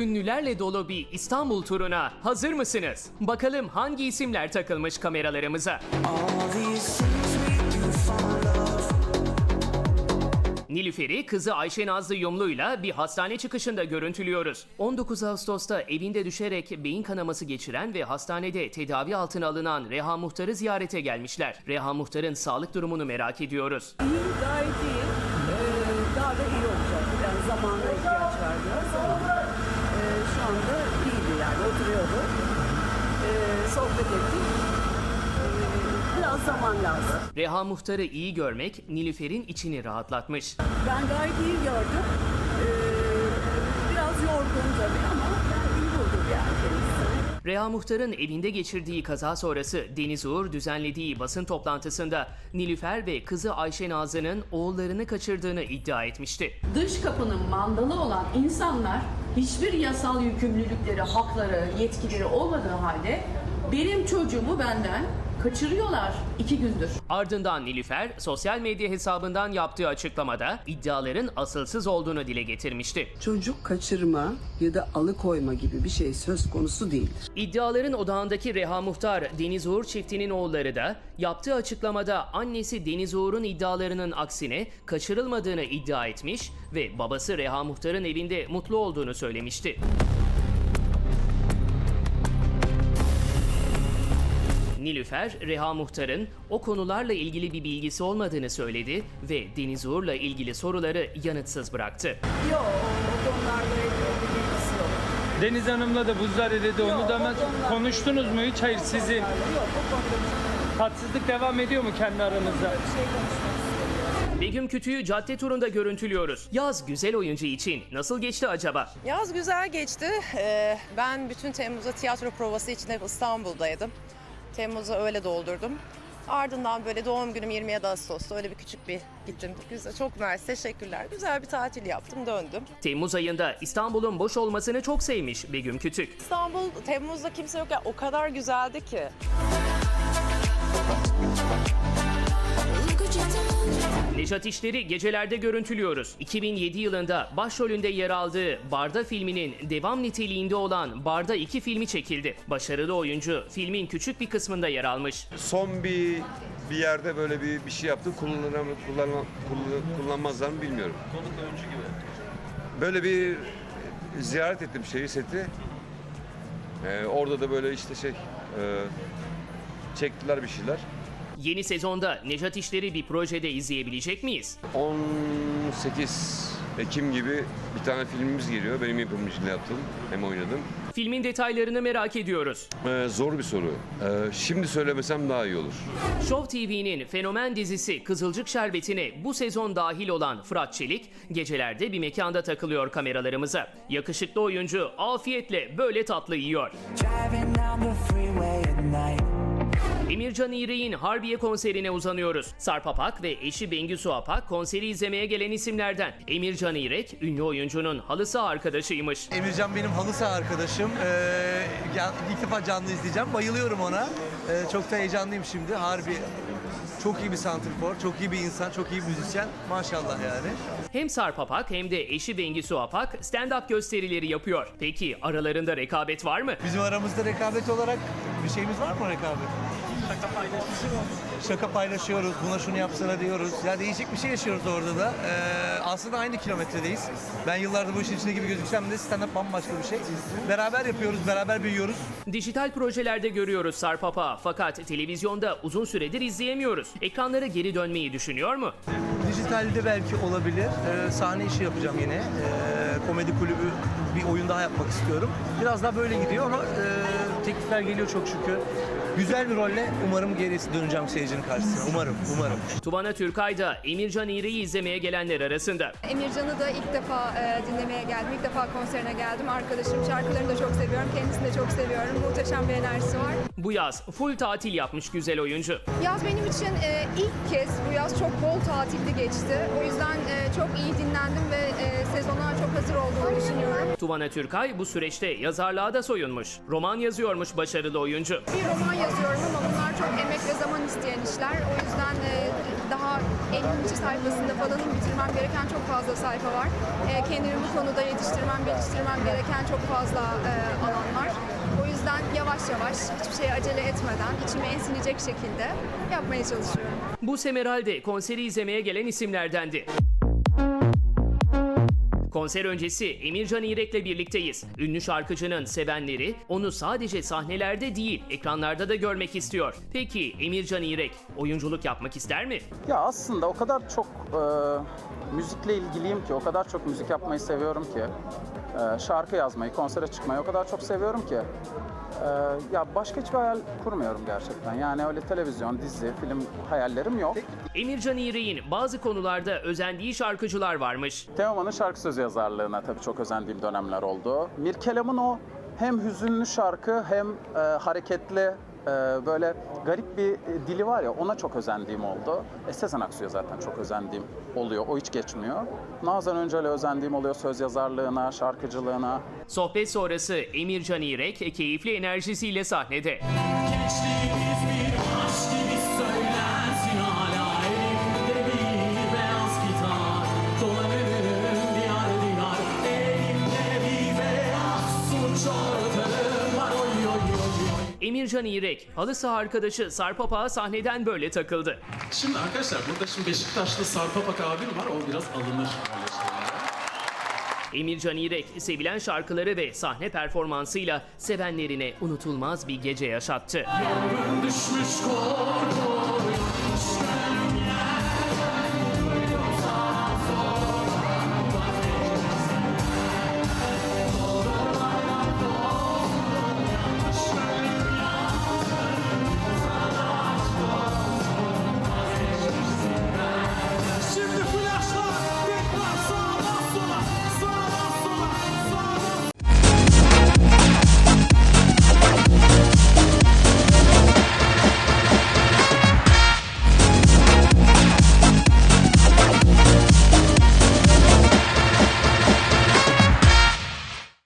Ünlülerle dolu bir İstanbul turuna hazır mısınız? Bakalım hangi isimler takılmış kameralarımıza? Nilüfer'i kızı Ayşe Nazlı Yumlu'yla bir hastane çıkışında görüntülüyoruz. 19 Ağustos'ta evinde düşerek beyin kanaması geçiren ve hastanede tedavi altına alınan Reha Muhtar'ı ziyarete gelmişler. Reha Muhtar'ın sağlık durumunu merak ediyoruz. İyi, gayet iyi. Ee, daha da iyi olacak. Yani zamana ihtiyaç var biraz anda iyiydi yani oturuyordu. Ee, sohbet ettik. Ee, biraz zaman lazım. Reha Muhtar'ı iyi görmek Nilüfer'in içini rahatlatmış. Ben gayet iyi gördüm. Ee, biraz yorgun tabii ama ben iyi buldum yani kendisini. Reha Muhtar'ın evinde geçirdiği kaza sonrası Deniz Uğur düzenlediği basın toplantısında Nilüfer ve kızı Ayşe Nazlı'nın oğullarını kaçırdığını iddia etmişti. dış kapının mandalı olan insanlar hiçbir yasal yükümlülükleri, hakları, yetkileri olmadığı halde benim çocuğumu benden kaçırıyorlar iki gündür. Ardından Nilüfer sosyal medya hesabından yaptığı açıklamada iddiaların asılsız olduğunu dile getirmişti. çocuk kaçırma ya da alıkoyma gibi bir şey söz konusu değildir. İddiaların odağındaki Reha Muhtar Deniz Uğur çiftinin oğulları da yaptığı açıklamada annesi Deniz Uğur'un iddialarının aksine kaçırılmadığını iddia etmiş ve babası Reha Muhtar'ın evinde mutlu olduğunu söylemişti. Nilüfer, Reha Muhtar'ın o konularla ilgili bir bilgisi olmadığını söyledi ve Deniz Uğur'la ilgili soruları yanıtsız bıraktı. Yok o konularla ilgili bir bilgisi yok. Deniz Hanım'la da buzlar eridi. Onu da konular- konuştunuz mu hiç? Hayır sizin. Yok o konuda bir Tatsızlık devam ediyor mu kendi aranızda? şey konuşmak istemiyorum. Begüm Kütü'yü cadde turunda görüntülüyoruz. Yaz güzel oyuncu için nasıl geçti acaba? Yaz güzel geçti. Ee, ben bütün Temmuz'da tiyatro provası için hep İstanbul'daydım. Temmuz'u öyle doldurdum. Ardından böyle doğum günüm 27 Ağustos'ta öyle bir küçük bir gittim. Güzel, çok mersi, teşekkürler. Güzel bir tatil yaptım, döndüm. Temmuz ayında İstanbul'un boş olmasını çok sevmiş Begüm Kütük. İstanbul Temmuz'da kimse yok ya o kadar güzeldi ki. Nejat İşler'i gecelerde görüntülüyoruz. 2007 yılında başrolünde yer aldığı Barda filminin devam niteliğinde olan Barda 2 filmi çekildi. Başarılı oyuncu filmin küçük bir kısmında yer almış. son bir bir yerde böyle bir bir şey yaptım kullanır mı kullanma, kullan- kullanmazlar mı bilmiyorum. Konuk oyuncu gibi. Böyle bir ziyaret ettim şeyi seti. Ee, orada da böyle işte şey e, çektiler bir şeyler. Yeni sezonda Nejat İşler'i bir projede izleyebilecek miyiz? 18 Ekim gibi bir tane filmimiz geliyor. Benim yapımcılığını yaptım. Hem oynadım. Filmin detaylarını merak ediyoruz. Ee, zor bir soru. Ee, şimdi söylemesem daha iyi olur. Show TV'nin fenomen dizisi Kızılcık Şerbeti'ne bu sezon dahil olan Fırat Çelik gecelerde bir mekanda takılıyor kameralarımıza. Yakışıklı oyuncu afiyetle böyle tatlı yiyor. Driving down the freeway at night. Emircan İğrek'in Harbiye konserine uzanıyoruz. Sarp Apak ve eşi Bengisu Apak konseri izlemeye gelen isimlerden. Emircan İğrek, ünlü oyuncunun halı saha arkadaşıymış. Emircan benim halı saha arkadaşım. Ee, ilk defa canlı izleyeceğim. Bayılıyorum ona. Ee, çok da heyecanlıyım şimdi. Harbi çok iyi bir santrfor, çok iyi bir insan, çok iyi bir müzisyen. Maşallah yani. Hem Sarp Apak hem de eşi Bengisu Apak stand-up gösterileri yapıyor. Peki aralarında rekabet var mı? Bizim aramızda rekabet olarak bir şeyimiz var mı rekabet? Şaka paylaşıyoruz. Şaka paylaşıyoruz. Buna şunu yapsana diyoruz. Ya değişik bir şey yaşıyoruz orada da. Ee, aslında aynı kilometredeyiz. Ben yıllardır bu işin içinde gibi gözüksem de stand-up bambaşka bir şey. Beraber yapıyoruz, beraber büyüyoruz. Dijital projelerde görüyoruz Sarp Apak'ı fakat televizyonda uzun süredir izleyemiyoruz. Ekranlara geri dönmeyi düşünüyor mu? Dijitalde belki olabilir. Ee, sahne işi yapacağım yine. Ee, komedi kulübü bir oyun daha yapmak istiyorum. Biraz daha böyle gidiyor ama e, teklifler geliyor çok şükür. Güzel bir rolle umarım geri döneceğim seyircinin karşısına. Umarım, umarım. Tuvana Türkay da Emircan İğrek'i izlemeye gelenler arasında. Emircan'ı da ilk defa e, dinlemeye geldim. İlk defa konserine geldim. Arkadaşım şarkılarını da çok seviyorum. Kendisini de çok seviyorum. Muhteşem bir enerjisi var. Bu yaz full tatil yapmış güzel oyuncu. Yaz benim için e, ilk kez bu yaz çok bol tatilli geçti. O yüzden e, çok iyi dinlendim ve e, sezona çok hazır. Tuvana Türkay bu süreçte yazarlığa da soyunmuş. Roman yazıyormuş başarılı oyuncu. Bir roman yazıyorum ama bunlar çok emek ve zaman isteyen işler. O yüzden e, daha 50. sayfasında falanın bitirmem gereken çok fazla sayfa var. E, kendimi bu konuda yetiştirmem, geliştirmem gereken çok fazla e, alan var. O yüzden yavaş yavaş, hiçbir şeye acele etmeden, içime ensinecek şekilde yapmaya çalışıyorum. Bu Semeral de konseri izlemeye gelen isimlerdendi. Konser öncesi Emircan İrek'le birlikteyiz. Ünlü şarkıcının sevenleri onu sadece sahnelerde değil ekranlarda da görmek istiyor. Peki Emircan İrek oyunculuk yapmak ister mi? Ya aslında o kadar çok e, müzikle ilgiliyim ki, o kadar çok müzik yapmayı seviyorum ki, e, şarkı yazmayı, konsere çıkmayı o kadar çok seviyorum ki. E, ya başka hiçbir hayal kurmuyorum gerçekten. Yani öyle televizyon, dizi, film hayallerim yok. Emircan İrek'in bazı konularda özendiği şarkıcılar varmış. Teoman'ın şarkı sözü yazarlığına tabii çok özendiğim dönemler oldu. Mirkelam'ın o hem hüzünlü şarkı hem e, hareketli e, böyle garip bir e, dili var ya ona çok özendiğim oldu. E, Sezen Aksu'ya zaten çok özendiğim oluyor. O hiç geçmiyor. Nazan Öncel'e özendiğim oluyor söz yazarlığına, şarkıcılığına. Sohbet sonrası Emircan İrek keyifli enerjisiyle sahnede. Gençliğimiz bir Emircan İrek, halı saha arkadaşı Sarp Apak'a sahneden böyle takıldı. Şimdi arkadaşlar burada şimdi Beşiktaşlı Sarpapak abim var. O biraz alınır. Emircan İrek, sevilen şarkıları ve sahne performansıyla sevenlerine unutulmaz bir gece yaşattı. Düşmüş korkum